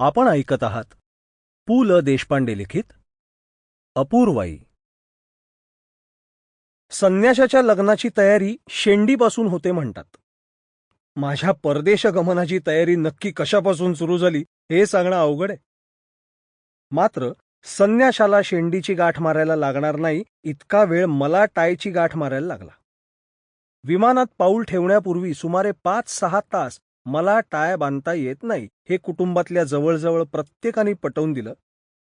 आपण ऐकत आहात. पु. ल. देशपांडे लिखित. अपूर्वाई. संन्याशाच्या लग्नाची तयारी शेंडीपासून होते म्हणतात. माझ्या परदेश गमनाची तयारी नक्की कशापासून सुरू झाली हे सांगणं अवघड आहे. मात्र संन्याशाला शेंडीची गाठ मारायला लागणार नाही इतका वेळ मला टायची गाठ मारायला लागला. विमानात पाऊल ठेवण्यापूर्वी सुमारे पाच सहा तास मला टाय बांधता येत नाही हे कुटुंबातल्या जवळजवळ प्रत्येकाने पटवून दिलं.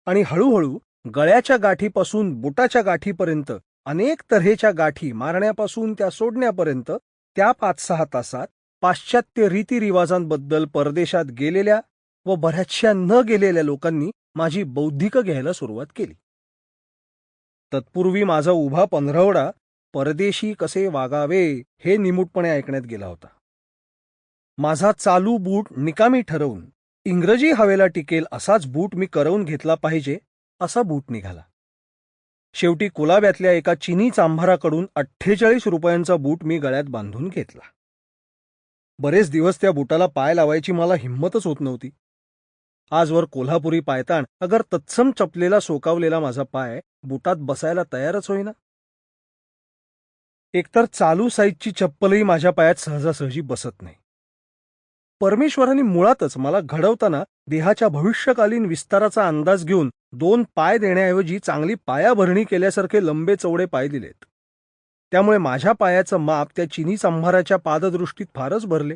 आणि हळूहळू गळ्याच्या गाठीपासून बुटाच्या गाठीपर्यंत अनेक तऱ्हेच्या गाठी मारण्यापासून त्या सोडण्यापर्यंत त्या पाच सहा तासात पाश्चात्य रीतिरिवाजांबद्दल परदेशात गेलेल्या व बऱ्याचशा न गेलेल्या लोकांनी माझी बौद्धिक घ्यायला सुरुवात केली. तत्पूर्वी माझा उभा पंधरवडा परदेशी कसे वागावे हे निमूटपणे ऐकण्यात गेला होता. माझा चालू बूट निकामी ठरवून इंग्रजी हवेला टिकेल असाच बूट मी करवून घेतला पाहिजे असा बूट निघाला. शेवटी कुलाब्यातल्या एका चिनी चांभाराकडून अठ्ठेचाळीस रुपयांचा बूट मी गळ्यात बांधून घेतला. बरेच दिवस त्या बुटाला पाय लावायची मला हिंमतच होत नव्हती. आजवर कोल्हापुरी पायताण अगर तत्सम चपलेला सोकावलेला माझा पाय बुटात बसायला तयारच होईना. एकतर चालू साईजची चप्पलही माझ्या पायात सहजासहजी बसत नाही. परमेश्वराने मुळातच मला घडवताना देहाच्या भविष्यकालीन विस्ताराचा अंदाज घेऊन दोन पाय देण्याऐवजी चांगली पायाभरणी केल्यासारखे लंबे चौडे पाय दिलेत. त्यामुळे माझ्या पायाचं माप त्या चिनी संभाराच्या पाददृष्टीत फारच भरले.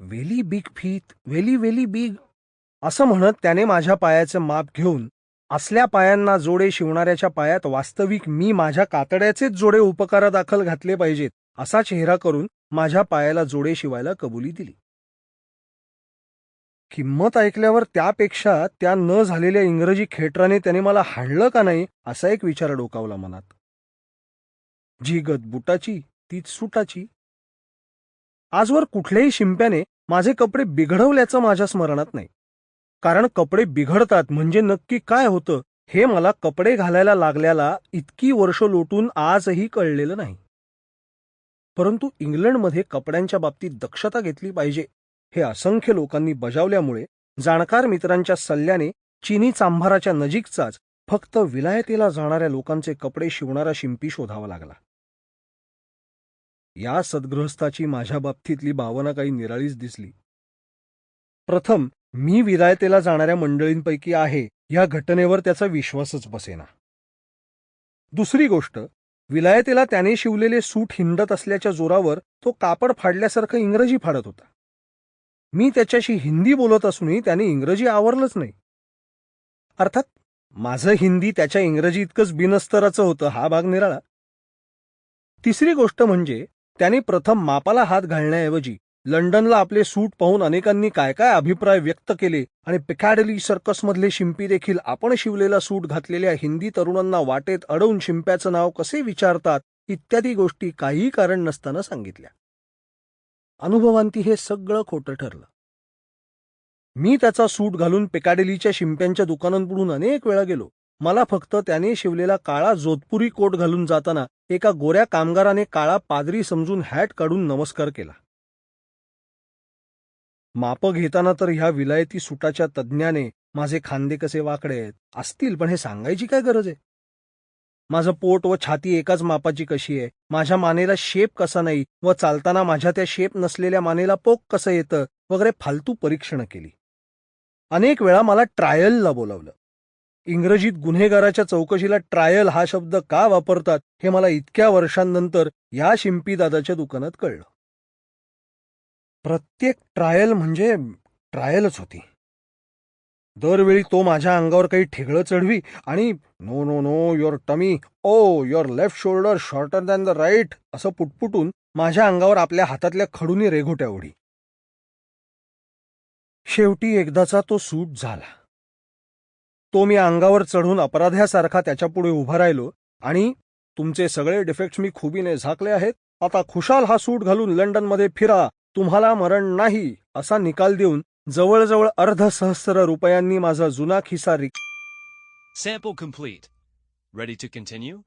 वेली बिग फीत वेली वेली बिग असं म्हणत त्याने माझ्या पायाचं माप घेऊन असल्या पायांना जोडे शिवणाऱ्याच्या पायात वास्तविक मी माझ्या कातड्याचेच जोडे उपकारादाखल घातले पाहिजेत असा चेहरा करून माझ्या पायाला जोडे शिवायला कबुली दिली. किंमत ऐकल्यावर त्यापेक्षा त्या न झालेल्या इंग्रजी खेटराने त्याने मला हाणलं का नाही असा एक विचार डोकावला मनात. जी गत बुटाची तीच सुटाची. आजवर कुठल्याही शिंप्याने माझे कपडे बिघडवल्याचं माझ्या स्मरणात नाही. कारण कपडे बिघडतात म्हणजे नक्की काय होतं हे मला कपडे घालायला लागल्याला इतकी वर्ष लोटून आजही कळलेलं नाही. परंतु इंग्लंडमध्ये कपड्यांच्या बाबतीत दक्षता घेतली पाहिजे हे असंख्य लोकांनी बजावल्यामुळे जाणकार मित्रांच्या सल्ल्याने चिनी चांभाराच्या नजीकचाच फक्त विलायतेला जाणाऱ्या लोकांचे कपडे शिवणारा शिंपी शोधावा लागला. या सद्गृहस्थाची माझ्या बाबतीतली भावना काही निराळीच दिसली. प्रथम मी विलायतेला जाणाऱ्या मंडळींपैकी आहे या घटनेवर त्याचा विश्वासच बसेना. दुसरी गोष्ट विलायतेला त्याने शिवलेले सूट हिंडत असल्याच्या जोरावर तो कापड फाडल्यासारखं इंग्रजी फाडत होता. मी त्याच्याशी हिंदी बोलत असूनही त्याने इंग्रजी आवरलंच नाही. अर्थात माझं हिंदी त्याच्या इंग्रजी इतकंच बिनस्तराचं होतं हा भाग निराळा. तिसरी गोष्ट म्हणजे त्याने प्रथम मापाला हात घालण्याऐवजी लंडनला आपले सूट पाहून अनेकांनी काय काय अभिप्राय व्यक्त केले आणि पिकॅडली सर्कसमधले शिंपी देखील आपण शिवलेला सूट घातलेल्या हिंदी तरुणांना वाटेत अडवून शिंप्याचं नाव कसे विचारतात इत्यादी गोष्टी काहीही कारण नसताना सांगितल्या. अनुभवांती हे सगळं खोटं ठरलं. मी त्याचा सूट घालून पिकाडेलीच्या शिंप्यांच्या दुकानांपुढून अनेक वेळा गेलो. मला फक्त त्याने शिवलेला काळा जोधपुरी कोट घालून जाताना एका गोऱ्या कामगाराने काळा पादरी समजून हॅट काढून नमस्कार केला. मापं घेताना तर ह्या विलायती सुटाच्या तज्ज्ञाने माझे खांदे कसे वाकडे आहेत असतील पण हे सांगायची काय गरज आहे? माझं पोट व छाती एकाच मापाची कशी आहे? माझ्या मानेला शेप कसा नाही? व चालताना माझ्या त्या शेप नसलेल्या मानेला पोक कसं येतं? वगैरे फालतू परीक्षणं केली. अनेक वेळा मला ट्रायलला बोलावलं. इंग्रजीत गुन्हेगाराच्या चौकशीला ट्रायल हा शब्द का वापरतात हे मला इतक्या वर्षांनंतर या शिंपी दादाच्या दुकानात कळलं. प्रत्येक ट्रायल म्हणजे ट्रायलच होती. दरवेळी तो माझ्या अंगावर काही ठेगळं चढवी आणि no no no your tummy oh your left shoulder shorter than the right असं पुटपुटून माझ्या अंगावर आपल्या हातातल्या खडूनी रेघोट्या ओढी. शेवटी एकदाचा तो सूट झाला. तो मी अंगावर चढून अपराध्यासारखा त्याच्यापुढे उभा राहिलो आणि तुमचे सगळे डिफेक्ट्स मी खुबीने झाकले आहेत आता खुशाल हा सूट घालून लंडनमध्ये फिरा तुम्हाला मरण नाही असा निकाल देऊन जवळजवळ अर्ध सहस्त्र रुपयांनी माझा जुना खिसा रिक्त सेपो खुंफळीत रेडी टू कंटिन्यू